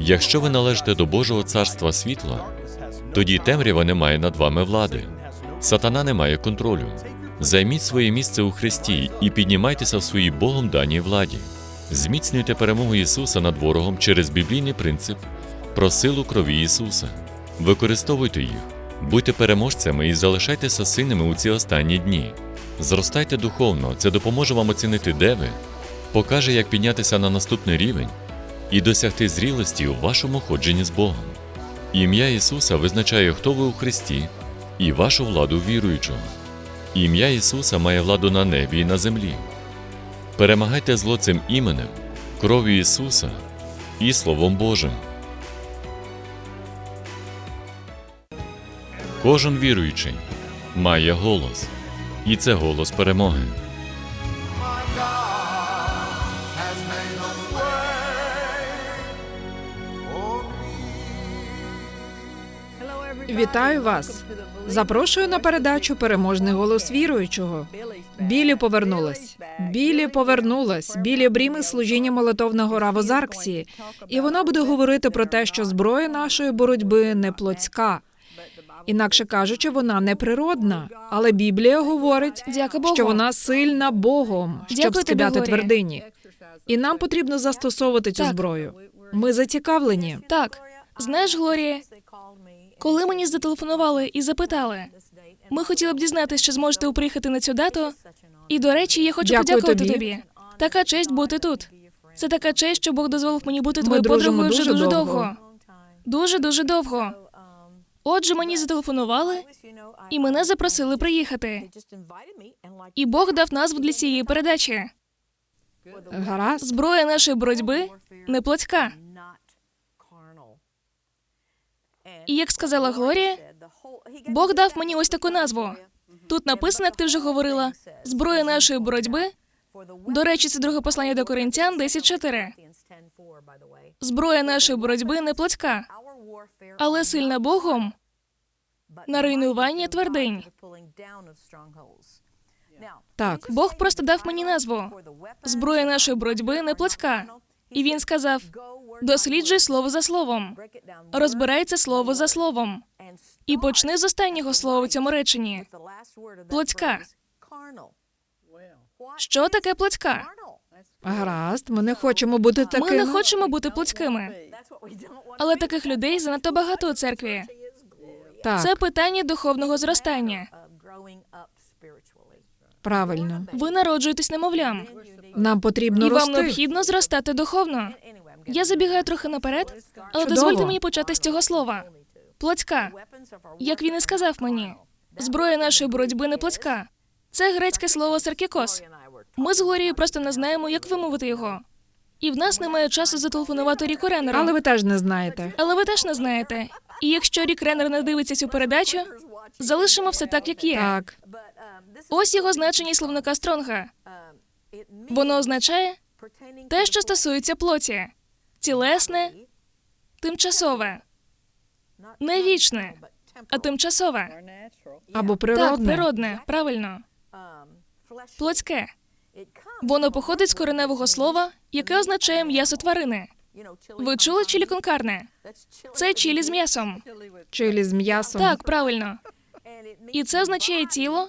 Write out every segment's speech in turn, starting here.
Якщо ви належите до Божого царства світла, тоді темрява не має над вами влади. Сатана не має контролю. Займіть своє місце у Христі і піднімайтеся в своїй Богом даній владі. Зміцнюйте перемогу Ісуса над ворогом через біблійний принцип про силу крові Ісуса. Використовуйте їх, будьте переможцями і залишайтеся сильними у ці останні дні. Зростайте духовно, це допоможе вам оцінити, де ви, покаже, як піднятися на наступний рівень і досягти зрілості у вашому ходженні з Богом. Ім'я Ісуса визначає, хто ви у Христі, і вашу владу віруючого. Ім'я Ісуса має владу на небі і на землі. Перемагайте зло цим іменем, кров'ю Ісуса і Словом Божим. Кожен віруючий має голос, і це голос перемоги. Вітаю вас! Запрошую на передачу Переможний голос віруючого. Білі повернулась. Білі повернулась. Білі бріми служіння молитовного раву Зарксі. І вона буде говорити про те, що зброя нашої боротьби не плотська. Інакше кажучи, вона не природна. Але Біблія говорить, що вона сильна Богом, щоб скидати твердині. І нам потрібно застосовувати цю Так. зброю. Ми зацікавлені. Так, знаєш, Глорія, коли мені зателефонували і запитали, ми хотіли б дізнатися, чи зможете приїхати на цю дату. І до речі, я хочу Дякую подякувати тобі. тобі. Така честь бути тут. Це така честь, що Бог дозволив мені бути твоєю подругою вже дуже довго. Дуже дуже довго. Отже, мені зателефонували, і мене запросили приїхати. І Бог дав назву для цієї передачі. Гаразд. Зброя нашої боротьби не плотська. І як сказала Глорія, Бог дав мені ось таку назву. Тут написано, як ти вже говорила, зброя нашої боротьби. До речі, це друге послання до Коринтян 10.4. Зброя нашої боротьби не плотська, але сильна Богом на руйнування твердинь. Так. Бог просто дав мені назву. Зброя нашої боротьби не плотська. І він сказав: досліджуй слово за словом, розбирай це слово за словом. І почни з останнього слова в цьому реченні. Плотська. Що таке плотська? Гаразд, ми не хочемо бути такими. Ми не хочемо бути плотськими, але таких людей занадто багато у церкві. Так, Це питання духовного зростання. правильно. Ви народжуєтесь немовлям, Нам потрібно і вам рости. необхідно зростати духовно. Я забігаю трохи наперед, але Чудово. дозвольте мені почати з цього слова. Плотська. Як він і сказав мені, зброя нашої боротьби не плотська. Це грецьке слово саркікос. Ми з Глорією просто не знаємо, як вимовити його. І в нас немає часу зателефонувати Ріку Реннеру. Але ви теж не знаєте. Але ви теж не знаєте. І якщо Рік Реннер не дивиться цю передачу, залишимо все так, як є. Так, Ось його значення із словника Стронга. Воно означає те, що стосується плоті, цілесне, тимчасове, не вічне, а тимчасове. або Так, природне. природне, правильно. Плотське. Воно походить з кореневого слова, яке означає м'ясо тварини. Ви чули чилі конкарне? Це чилі з м'ясом. Чилі з м'ясом. Так, правильно. І це означає тіло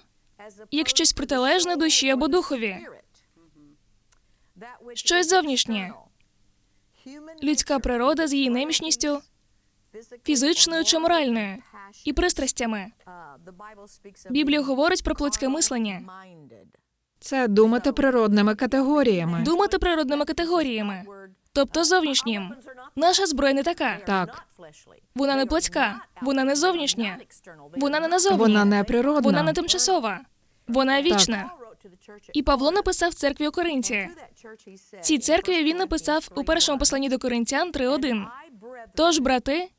як щось протилежне душі або духові. Щось зовнішнє. Людська природа з її немічністю, фізичною чи моральною, і пристрастями. Біблія говорить про плотське мислення, Це думати природними категоріями. думати природними категоріями, тобто зовнішнім. Наша зброя не така. Так, Вона не плотська, вона не зовнішня, вона не назовні, вона не природна. вона не тимчасова, вона вічна. І Павло написав церкві у Коринті. Цій церкві він написав у першому посланні до Коринтян 3.1. Тож, брати,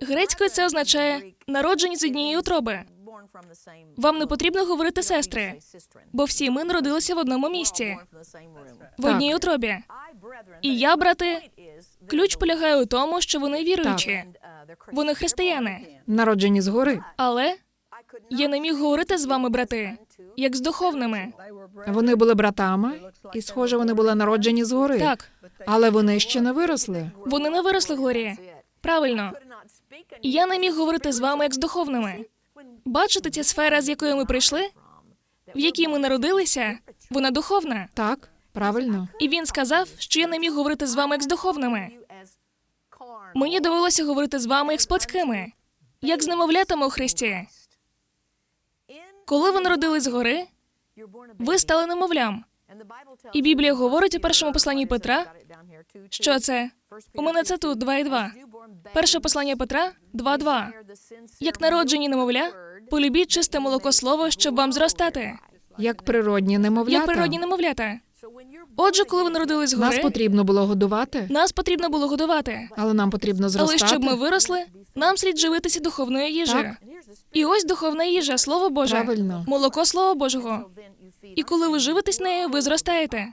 грецькою це означає народжені з однієї утроби. Вам не потрібно говорити сестри, бо всі ми народилися в одному місці, в одній утробі. І я, брати, ключ полягає у тому, що вони віруючі, вони християни. Народжені згори. Але я не міг говорити з вами, брати, як з духовними. Вони були братами, і, схоже, вони були народжені згори. Так, Але вони ще не виросли. Вони не виросли, Глорія. Правильно. І я не міг говорити з вами як з духовними. Бачите, ця сфера, з якої ми прийшли, в якій ми народилися, вона духовна. Так, правильно. І він сказав, що я не міг говорити з вами як з духовними. Мені довелося говорити з вами як з плотськими, як з немовлятами у Христі. Коли ви народились згори, ви стали немовлям. І Біблія говорить у першому посланні Петра, Що це? У мене це тут 2,2. Перше послання Петра 2.2. Як народжені немовля, полюбіть чисте молоко слово, щоб вам зростати. Як природні немовлята. Як природні немовлята. Отже, коли ви народились Нас потрібно було годувати, нас потрібно було годувати. але нам потрібно зростати. Але щоб ми виросли, нам слід живитися духовною їжею. І ось духовна їжа, слово Боже, Правильно. молоко Слова Божого. І коли ви живитесь нею, ви зростаєте.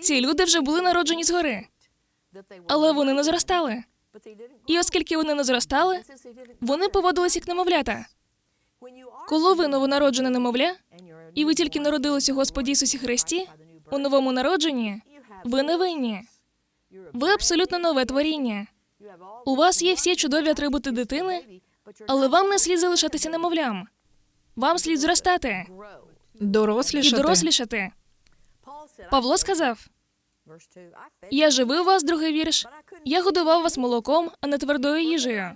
Ці люди вже були народжені згори, але вони не зростали. І оскільки вони не зростали, вони поводились як немовлята. Коли ви новонароджене немовля, і ви тільки народились у Господі Ісусі Христі, у новому народженні, ви не винні. Ви абсолютно нове творіння. У вас є всі чудові атрибути дитини, але вам не слід залишатися немовлям. Вам слід зростати і Дорослішати. дорослішати. Павло сказав: Я живив вас, другий вірш. Я годував вас молоком, а не твердою їжею.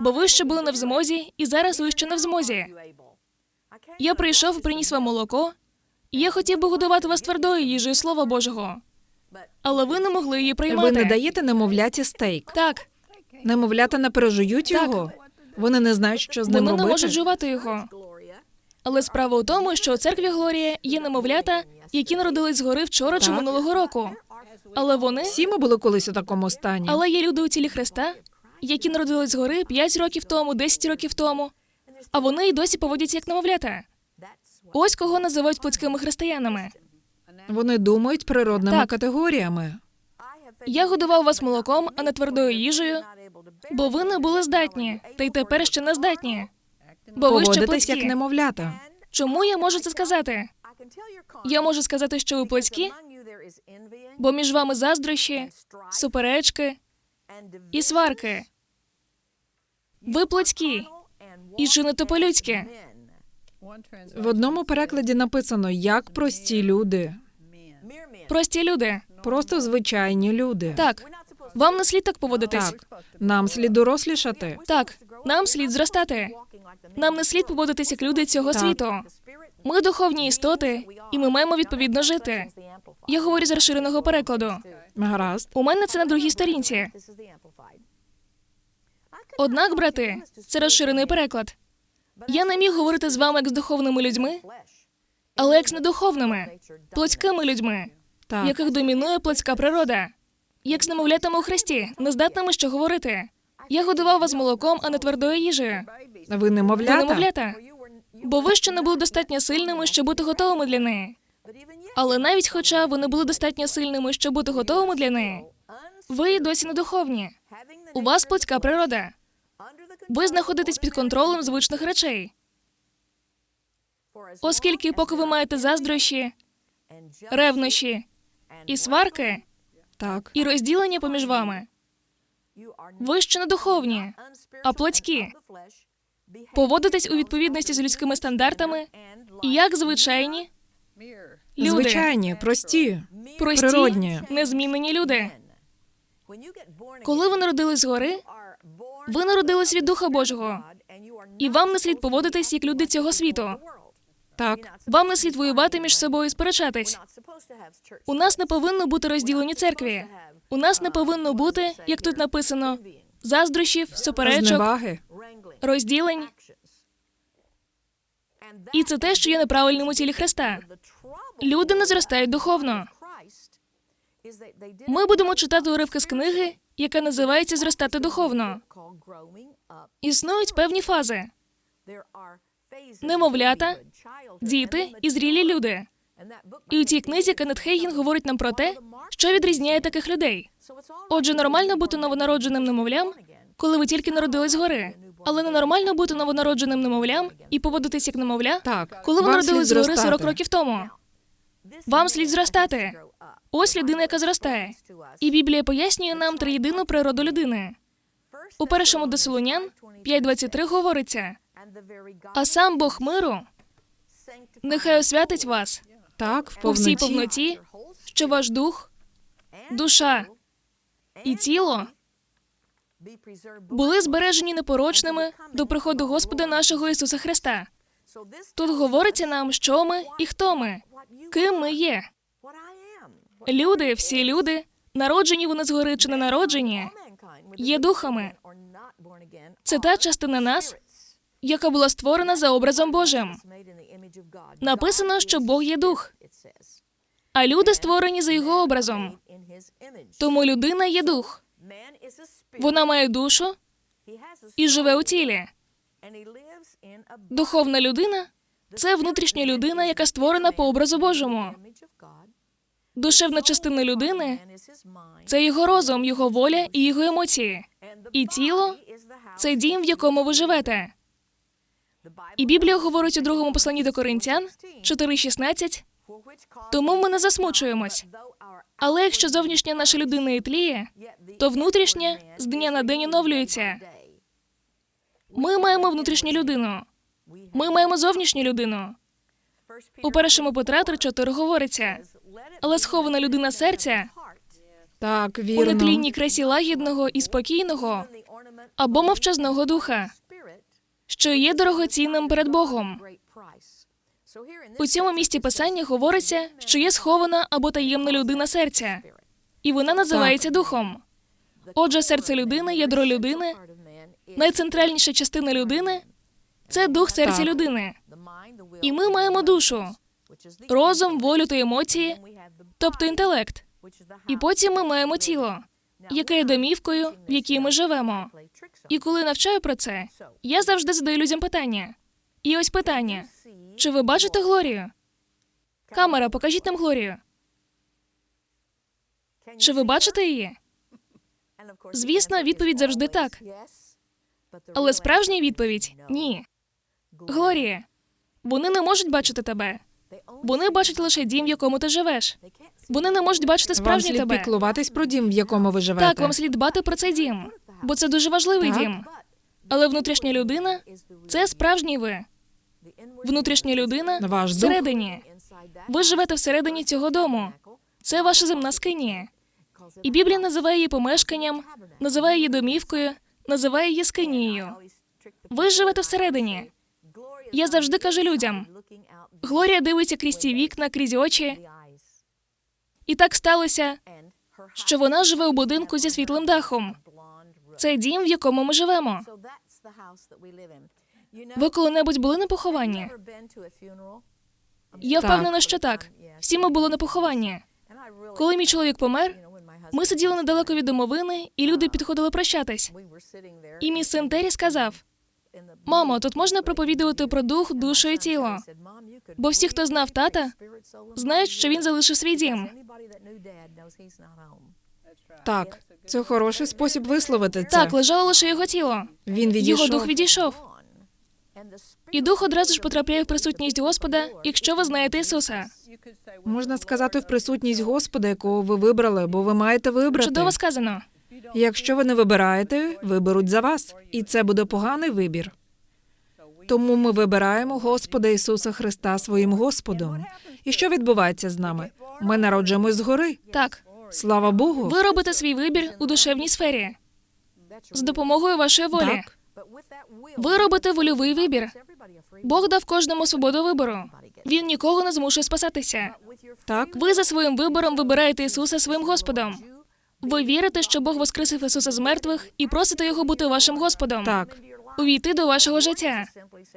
Бо ви ще були не в змозі, і зараз ви ще не в змозі. Я прийшов приніс вам молоко, і я хотів би годувати вас твердою їжею Слова Божого. Але ви не могли її приймати. Ви не даєте немовляті стейк. Так, Немовлята не пережують Так. його. Вони не знають, що з ним вони не можуть жувати його. Але справа у тому, що у церкві Глорія є немовлята, які народились згори вчора чи минулого року. Але вони Всі ми були колись у такому стані. Але є люди у тілі Христа, які народились згори 5 років тому, 10 років тому, а вони й досі поводяться як немовлята. Ось кого називають плотськими християнами. Вони думають природними Так. категоріями. Я годував вас молоком, а не твердою їжею, бо ви не були здатні, та й тепер ще не здатні. Бо ви ще Поводитесь як немовлята. Чому я можу це сказати? Я можу сказати, що ви плотські, бо між вами заздрощі, суперечки і сварки. Ви плотські і чините по-людськи. В одному перекладі написано як прості люди, Прості люди. просто звичайні люди. Так, вам не слід так поводитись. Так. Нам слід дорослішати. Так, нам слід зростати. Нам не слід поводитися як люди цього Так. світу. Ми духовні істоти, і ми маємо відповідно жити. Я говорю з розширеного перекладу. Гаразд. У мене це на другій сторінці. Однак, брати, це розширений переклад. Я не міг говорити з вами як з духовними людьми, але як з недуховними, плотськими людьми, Так. яких домінує плотська природа, як з немовлятами у Христі, нездатними що говорити. Я годував вас молоком, а не твердою їжею. Ви Ви немовлята? немовлята, бо ви ще не були достатньо сильними, щоб бути готовими для неї. Але навіть хоча ви не були достатньо сильними, щоб бути готовими для неї, ви досі не духовні. У вас плотська природа. Ви знаходитесь під контролем звичних речей. Оскільки, поки ви маєте заздрощі, ревнощі і сварки, Так. і розділення поміж вами, ви ще не духовні, а плотські. поводитесь у відповідності з людськими стандартами, і як звичайні люди, Звичайні, прості. прості, природні. незмінені люди. Коли ви народились згори, ви народились від Духа Божого, і вам не слід поводитись як люди цього світу. Так. Вам не слід воювати між собою і сперечатись. У нас не повинно бути розділені церкві. У нас не повинно бути, як тут написано, заздрощів, суперечок, Зневаги. розділень. І це те, що є неправильним у тілі Христа. Люди не зростають духовно. Ми будемо читати уривки з книги, яка називається Зростати духовно. Існують певні фази: немовлята, діти і зрілі люди. і у цій книзі Кеннет Хейгін говорить нам про те, що відрізняє таких людей. Отже, нормально бути новонародженим немовлям, коли ви тільки народились згори. Але ненормально бути новонародженим немовлям і поводитись як немовля, Так. коли ви народились згори 40 років тому. Вам слід зростати. Ось людина, яка зростає. І Біблія пояснює нам триєдину природу людини. У першому до Солонян 5.23 говориться: а сам Бог миру нехай освятить вас Так, в по всій повноті. повноті, що ваш дух, душа і тіло були збережені непорочними до приходу Господа нашого Ісуса Христа. Тут говориться нам, що ми і хто ми, ким ми є. Люди, всі люди, народжені вони згори чи не народжені, є духами. Це та частина нас, яка була створена за образом Божим. Написано, що Бог є дух, а люди створені за його образом. Тому людина є дух. Вона має душу і живе у тілі. Духовна людина це внутрішня людина, яка створена по образу Божому. Душевна частина людини це його розум, його воля і його емоції. І тіло це дім, в якому ви живете. І Біблія говорить у другому посланні до Коринтян 4.16, тому ми не засмучуємось. Але якщо зовнішня наша людина і тліє, то внутрішня з дня на день оновлюється. Ми маємо внутрішню людину. Ми маємо зовнішню людину. У першому Петра 3.4 говориться, але схована людина серця Так, у нетлінній красі лагідного і спокійного або мовчазного духа, що є дорогоцінним перед Богом. У цьому місці писання говориться, що є схована або таємна людина серця, і вона називається духом. Отже, серце людини, ядро людини, найцентральніша частина людини це дух серця Так. людини. І ми маємо душу, розум, волю та емоції, тобто інтелект. І потім ми маємо тіло, яке є домівкою, в якій ми живемо. І коли навчаю про це, я завжди задаю людям питання. І ось питання: чи ви бачите Глорію? Камера, покажіть нам Глорію. Чи ви бачите її? Звісно, відповідь завжди так. Але справжня відповідь ні. Глорія, вони не можуть бачити тебе. Вони бачать лише дім, в якому ти живеш. Вони не можуть бачити Вам справжній слід тебе. піклуватись про дім, в якому ви живете. Так, вам слід дбати про цей дім, бо це дуже важливий Так. дім. Але внутрішня людина це справжній ви. Внутрішня людина Ваш дух. всередині. Ви живете всередині цього дому. Це ваша земна скині. І Біблія називає її помешканням, називає її домівкою, називає її скинією. Ви живете всередині. Я завжди кажу людям: Глорія дивиться крізь ці вікна, крізь очі. І так сталося, що вона живе у будинку зі світлим дахом. Це дім, в якому ми живемо. Ви коли-небудь були на похованні? Я впевнена, що так. Всі ми були на похованні. Коли мій чоловік помер, ми сиділи недалеко від домовини, і люди підходили прощатись. І мій син Террі сказав: Мамо, тут можна проповідувати про дух, душу і тіло. Бо всі, хто знав тата, знають, що він залишив свій дім. Так, це хороший спосіб висловити це. Так, лежало лише його тіло. Він відійшов. Його дух відійшов. І дух одразу ж потрапляє в присутність Господа, якщо ви знаєте Ісуса. Можна сказати в присутність Господа, якого ви вибрали, бо ви маєте вибрати. Чудово сказано. Якщо ви не вибираєте, виберуть за вас, і це буде поганий вибір. Тому ми вибираємо Господа Ісуса Христа своїм Господом. І що відбувається з нами? Ми народжуємось згори. Так, Слава Богу. ви робите свій вибір у душевній сфері з допомогою вашої волі. Так. Ви робите вольовий вибір. Бог дав кожному свободу вибору. Він нікого не змушує спасатися. Так, Ви за своїм вибором вибираєте Ісуса своїм Господом. Ви вірите, що Бог воскресив Ісуса з мертвих і просите його бути вашим Господом. так. Увійти до вашого життя.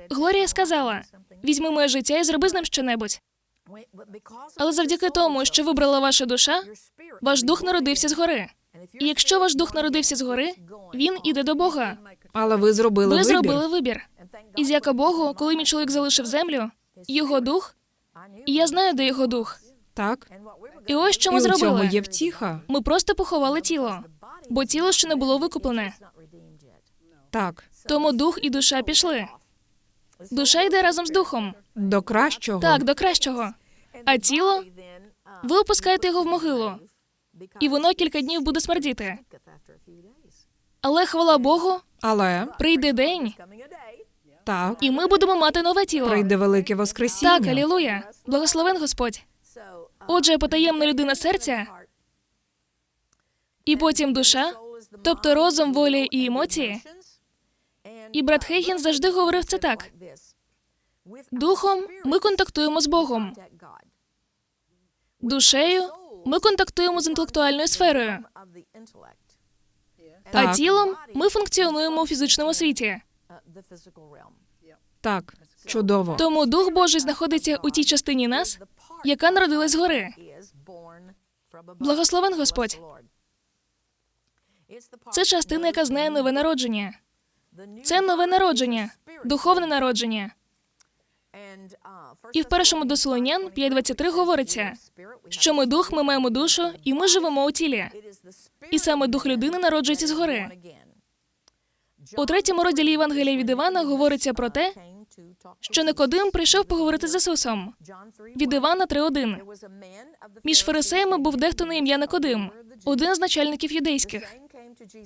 Глорія сказала: візьми моє життя і зроби з ним щонебудь. Але завдяки тому, що вибрала ваша душа, ваш дух народився згори. І якщо ваш дух народився згори, він іде до Бога. Але ви зробили Ви вибір. зробили вибір. І дяка Богу, коли мій чоловік залишив землю, його дух, і я знаю, де його дух. Так. І ось що І ми у цьому є втіха. Ми просто поховали тіло, бо тіло ще не було викуплене. Так. Тому дух і душа пішли. Душа йде разом з духом. До кращого. Так, до кращого. А тіло ви опускаєте його в могилу, і воно кілька днів буде смердіти. Але хвала Богу, Але прийде день, так, і ми будемо мати нове тіло. прийде велике Воскресіння. Так, алілуя. Благословен Господь. Отже, потаємна людина серця, і потім душа, тобто розум, воля і емоції. І брат Хейгін завжди говорив це так. Духом ми контактуємо з Богом. Душею ми контактуємо з інтелектуальною сферою, а тілом ми функціонуємо у фізичному світі. Так, чудово. Тому Дух Божий знаходиться у тій частині нас, яка народилась згори. Благословен Господь. Це частина, яка знає нове народження. Це нове народження, духовне народження. І в першому до Солонян 5.23 говориться, що ми дух, ми маємо душу, і ми живемо у тілі. І саме дух людини народжується згори. У третьому розділі Євангелія від Івана говориться про те, що Никодим прийшов поговорити з Ісусом. Від Івана 3.1. Між фарисеями був дехто на ім'я Никодим, один з начальників юдейських.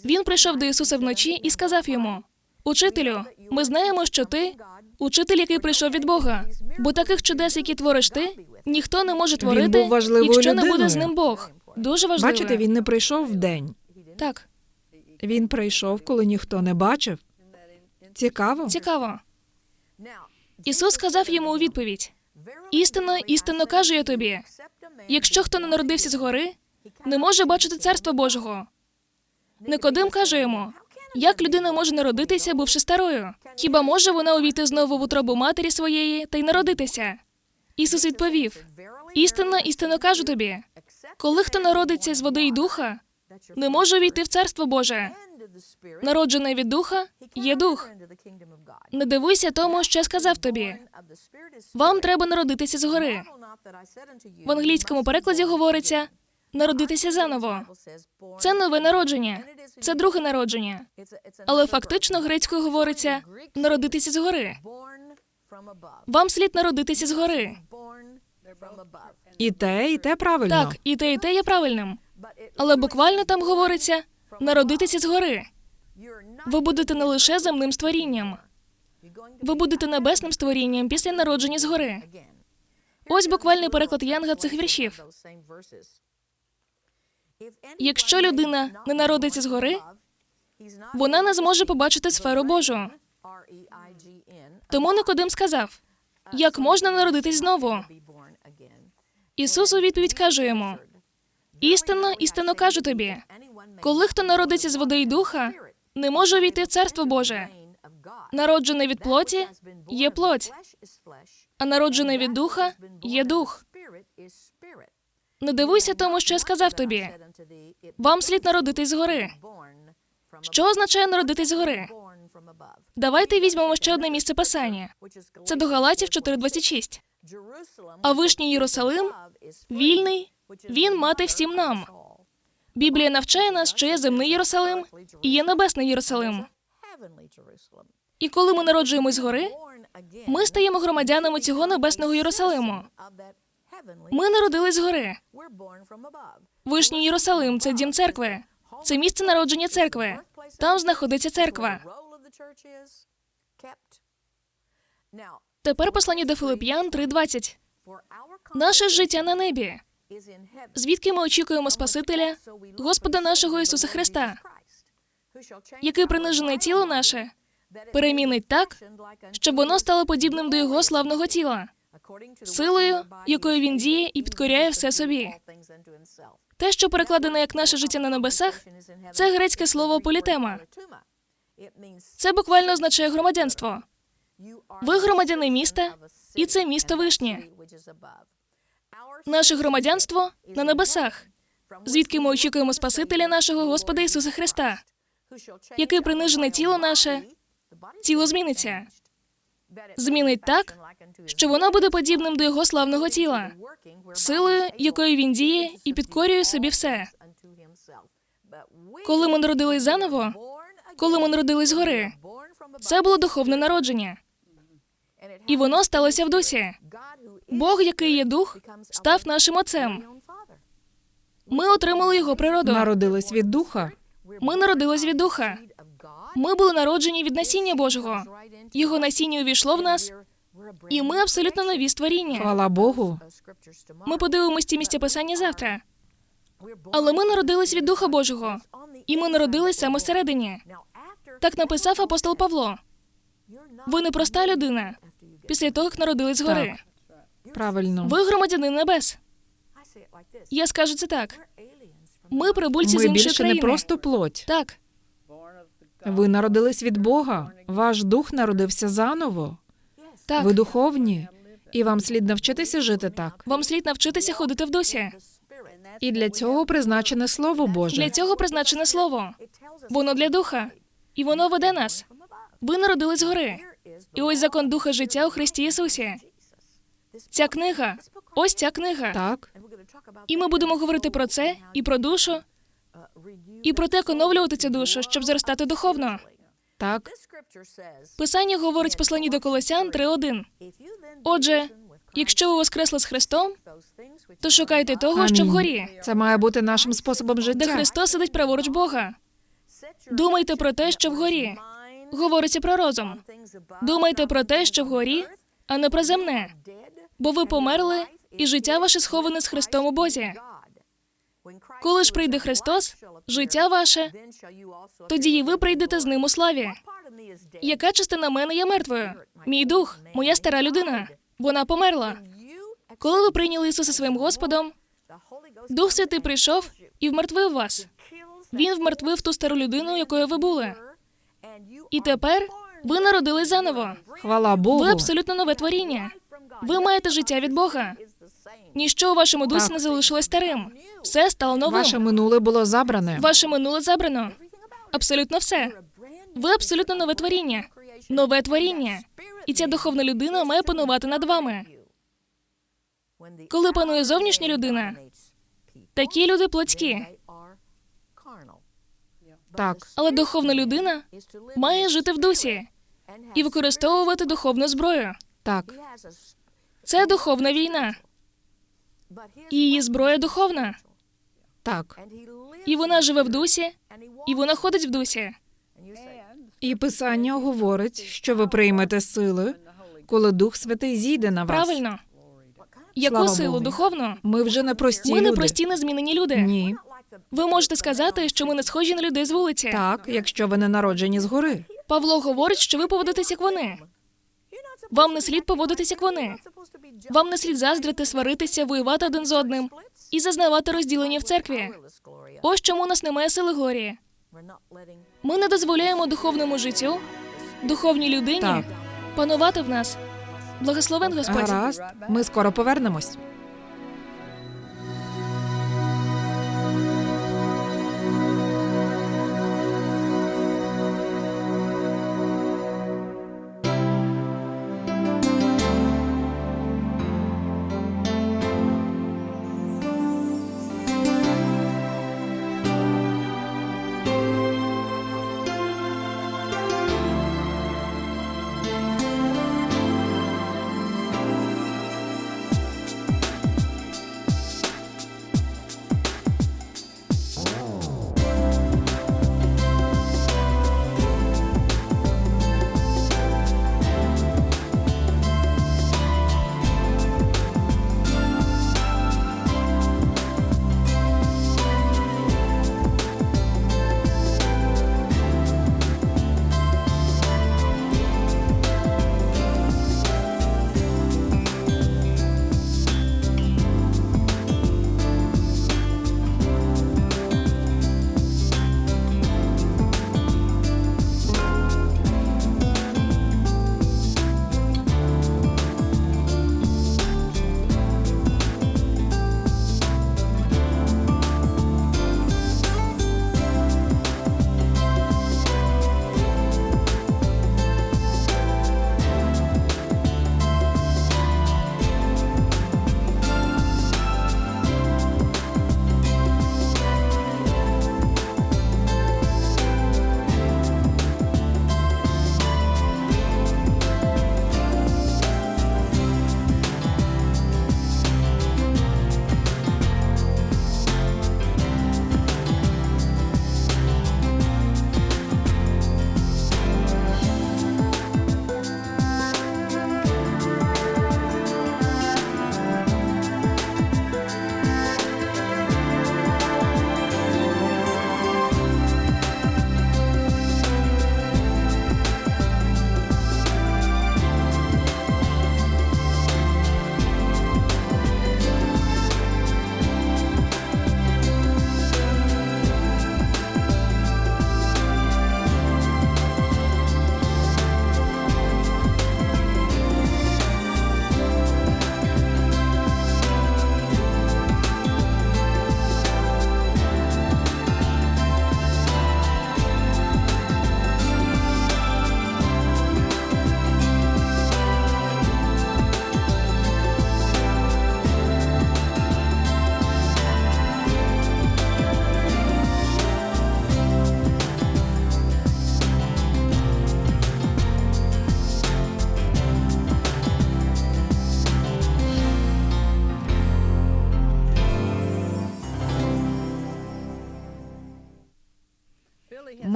Він прийшов до Ісуса вночі і сказав йому: Учителю, ми знаємо, що ти учитель, який прийшов від Бога, бо таких чудес, які твориш ти, ніхто не може творити, був важливою якщо не буде з ним Бог. Дуже важливо. Бачите, він не прийшов вдень. так Він прийшов, коли ніхто не бачив. Цікаво. цікаво. Ісус сказав йому у відповідь: істинно, істинно кажу я тобі, якщо хто не народився згори, не може бачити царство Божого. Никодим каже йому: як людина може народитися, бувши старою? Хіба може вона увійти знову в утробу матері своєї та й народитися? Ісус відповів: істинно, істинно кажу тобі, коли хто народиться з води й духа, не може увійти в царство Боже. Народжений від духа є дух. Не дивуйся тому, що я сказав тобі. Вам треба народитися згори. В англійському перекладі говориться народитися заново. Це нове народження, це друге народження. Але фактично грецькою говориться народитися згори. Вам слід народитися згори. І те, і те правильно. Так, і те, і те є правильним. Але буквально там говориться народитися згори. Ви будете не лише земним створінням, ви будете небесним створінням після народження згори. Ось буквальний переклад Янга цих віршів. Якщо людина не народиться згори, вона не зможе побачити сферу Божу. Тому Никодим сказав: як можна народитись знову? Ісус у відповідь каже йому: істинно, істинно кажу тобі, коли хто народиться з води й духа, не може увійти в царство Боже. Народжений від плоті є плоть, а народжений від духа є дух. Не дивуйся тому, що я сказав тобі. Вам слід народитись згори. Що означає народитись згори? Давайте візьмемо ще одне місце писання. Це до Галатів 4.26. А вишній Єрусалим вільний, він мати всім нам. Біблія навчає нас, що є земний Єрусалим і є небесний Єрусалим. І коли ми народжуємось згори, ми стаємо громадянами цього небесного Єрусалиму. Ми народились згори. Вишній Єрусалим це дім церкви. Це місце народження церкви. Там знаходиться церква. Тепер послання до Филип'ян 3.20. Наше життя на небі. Звідки ми очікуємо Спасителя, Господа нашого Ісуса Христа, який принижене тіло наше перемінить так, щоб воно стало подібним до Його славного тіла, силою, якою він діє і підкоряє все собі. Те, що перекладене як наше життя на небесах, це грецьке слово політема. Це буквально означає громадянство. Ви громадяни міста, і це місто вишнє. Наше громадянство на небесах, звідки ми очікуємо Спасителя нашого Господа Ісуса Христа, який принижене тіло наше, тіло зміниться. Змінить так, що воно буде подібним до його славного тіла, силою, якою він діє і підкорює собі все. Коли ми народились заново, коли ми народились згори, це було духовне народження. І воно сталося в дусі. Бог, який є дух, став нашим отцем. Ми отримали його природу. Народились від духа. Ми народились від духа. Ми були народжені від насіння Божого. Його насіння увійшло в нас, і ми абсолютно нові створіння. Хвала Богу. Ми подивимось ці місця писання завтра. Але ми народились від Духа Божого, і ми народились саме всередині. Так написав апостол Павло. Ви не проста людина. Після того, як народились згори. Правильно. Ви громадянин небес. Я скажу це так. Ми прибульці з Ми іншої більше не просто плоть. Так, Ви народились від Бога. Ваш дух народився заново. так. Ви духовні. І вам слід навчитися жити так. Вам слід навчитися ходити в дусі. І для цього призначене Слово Боже. Для цього призначене слово. Воно для духа, і воно веде нас. Ви народились згори. І ось закон духа життя у Христі Ісусі. Ця книга, ось ця книга. Так, І ми будемо говорити про це і про душу, і про те, як оновлювати цю душу, щоб зростати духовно. так. Писання говорить в посланні до Колосян 3.1. Отже, якщо ви воскресли з Христом, то шукайте того, що вгорі, Це має бути нашим способом життя. де. Христос сидить праворуч Бога. Думайте про те, що вгорі. Говориться про розум. Думайте про те, що вгорі, а не про земне. Бо ви померли, і життя ваше сховане з Христом у Бозі. Коли ж прийде Христос, життя ваше, тоді і ви прийдете з ним у славі. Яка частина мене є мертвою? Мій дух, моя стара людина. Вона померла. Коли ви прийняли Ісуса своїм Господом, Дух Святий прийшов і вмертвив вас. Він вмертвив ту стару людину, якою ви були. І тепер ви народились заново. Хвала Богу. Ви абсолютно нове творіння. Ви маєте життя від Бога. Ніщо у вашому дусі не залишилось старим. Все стало новим. Ваше минуле було забране. Ваше минуле забрано. Абсолютно все. Ви абсолютно нове творіння. Нове творіння. І ця духовна людина має панувати над вами. Коли панує зовнішня людина, такі люди плотські. Так, Але духовна людина має жити в дусі і використовувати духовну зброю. так. Це духовна війна. І її зброя духовна. Так. І вона живе в дусі, і вона ходить в дусі. І писання говорить, що ви приймете сили, коли Дух Святий зійде на вас. Правильно. Яку Слава силу Богу. духовну? Ми вже не прості Ми не люди. прості незмінені люди. Ні. Ви можете сказати, що ми не схожі на людей з вулиці. Так, якщо ви не народжені згори. Павло говорить, що ви поводитесь як вони. Вам не слід поводитись як вони. Вам не слід заздрити, сваритися, воювати один з одним і зазнавати розділення в церкві. Ось чому у нас немає сили глорії. Ми не дозволяємо духовному життю, духовній людині Так. панувати в нас. Благословен Господь. Гаразд, ми скоро повернемось.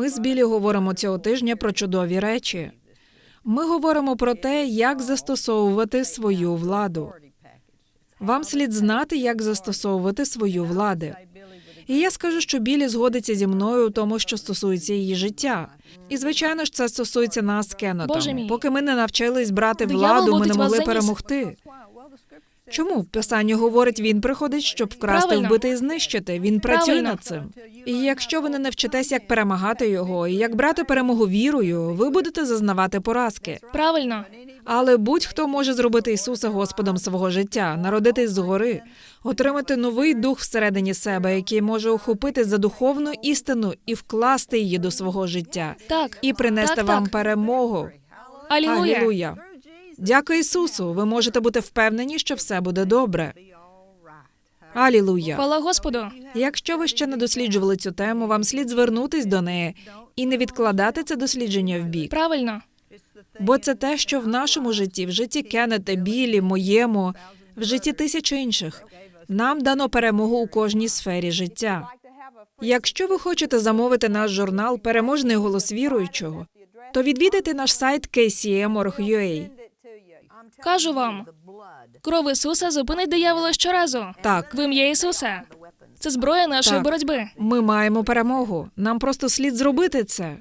Ми з Білі говоримо цього тижня про чудові речі. Ми говоримо про те, як застосовувати свою владу. Вам слід знати, як застосовувати свою владу. І я скажу, що Білі згодиться зі мною у тому, що стосується її життя. І звичайно ж, це стосується нас з Боже мій. Поки ми не навчились брати Диявол владу, ми водить не вас могли за ніс. перемогти. Чому Писання говорить, він приходить, щоб вкрасти, Правильно. вбити і знищити. Він працює Правильно. над цим. І якщо ви не навчитесь, як перемагати його, і як брати перемогу вірою, ви будете зазнавати поразки. Правильно. Але будь-хто може зробити Ісуса Господом свого життя, народитись згори, отримати новий дух всередині себе, який може ухопити за духовну істину і вкласти її до свого життя, Так. і принести Так, вам так. перемогу. Алілуя. Дякую Ісусу. Ви можете бути впевнені, що все буде добре. Алілуя. Хвала Господу. Якщо ви ще не досліджували цю тему, вам слід звернутись до неї і не відкладати це дослідження в бік. Правильно. Бо це те, що в нашому житті, в житті Кеннета, Білі, моєму, в житті тисяч інших. Нам дано перемогу у кожній сфері життя. Якщо ви хочете замовити наш журнал Переможний голос віруючого, то відвідайте наш сайт kcm.org.ua. Кажу вам, кров Ісуса зупинить диявола щоразу. Так, В ім'я Ісуса. Це зброя нашої Так. боротьби. ми маємо перемогу. Нам просто слід зробити це.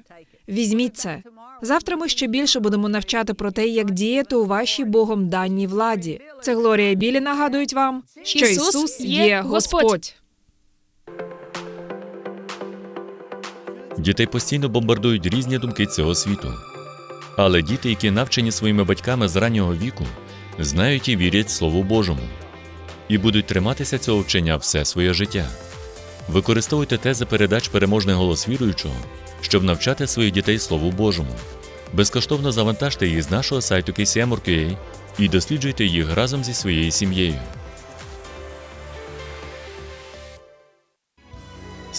Візьміть це. Завтра ми ще більше будемо навчати про те, як діяти у вашій Богом даній владі. Це Глорія Білі нагадують вам, що Ісус Ісус є є Господь. Господь. Дітей постійно бомбардують різні думки цього світу. Але діти, які навчені своїми батьками з раннього віку, знають і вірять Слову Божому і будуть триматися цього вчення все своє життя. Використовуйте тези передач переможний голос віруючого, щоб навчати своїх дітей Слову Божому. Безкоштовно завантажте їх з нашого сайту KCM.org.ua і досліджуйте їх разом зі своєю сім'єю.